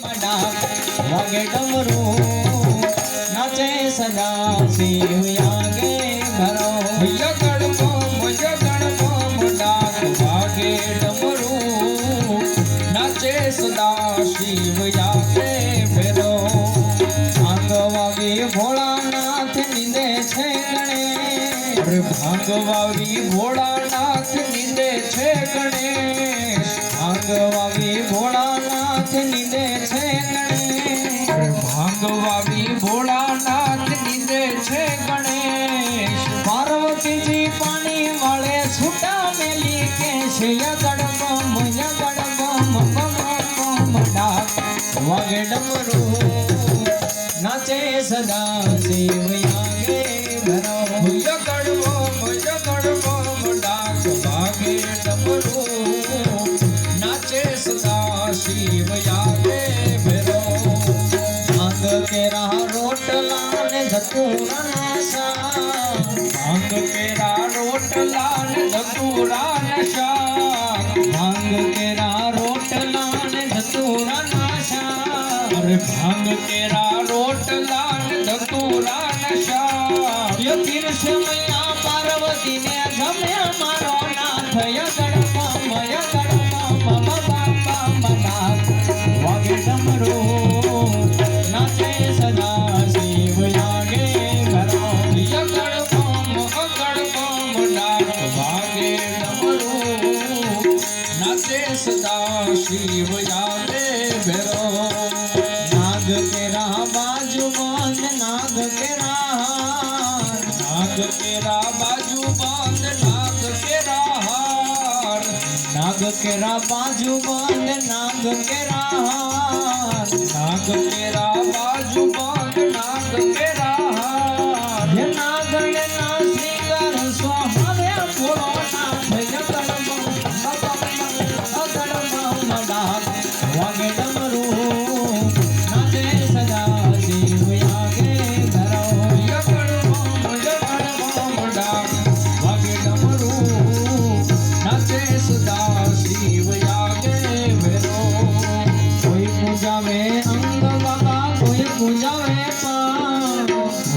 વાગે ડમરું નાચે સદા શિવ આગે ભરો બમ જગડ બમ ડાક વાગે ડમરું નાચે સદા શિવ યાગે ભેરો ભાંગ વાગે ભોળાનાથ નિંદે છે ગણે નિંદે છે ગણેશ ભાંગ નિંદે છે ભાગવાવી ભોળાનાથ નિંદે છે ગણેશ. પાર્વતીજી પાણી વાળે છૂટા મેલી કે છે યગડ બમ યગડ બમ બમ બમ ડાક વાગે ડમરું, નાચે સદા શિવ. ભાંગ કેરા રોટલા ધતુરા નશા ભાંગ કેરા नाचे शिव नाग तेरा बाजू बाँध नाग तेरा नाग तेरा नाग बाजू नाग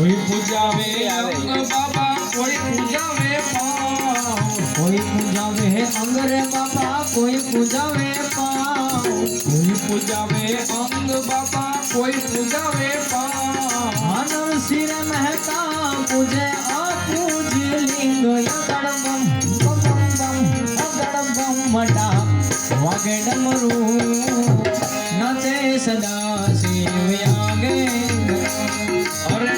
કોઈ પૂજાવે અંગ બાબા કોઈ પૂજાવે પાવ કોઈ પૂજાવે અંગ રે બાબા કોઈ પૂજાવે પાન કોઈ પૂજાવે અંગ બાબા કોઈ પૂજાવે પાવ આનંદ શિર મહેતા પૂજે અપૂજ્ય લિંગ યગડ બમ બમ બમ અગડ બમ ડા વાગે ડમરું નાચે સદા શિવ આગે અરે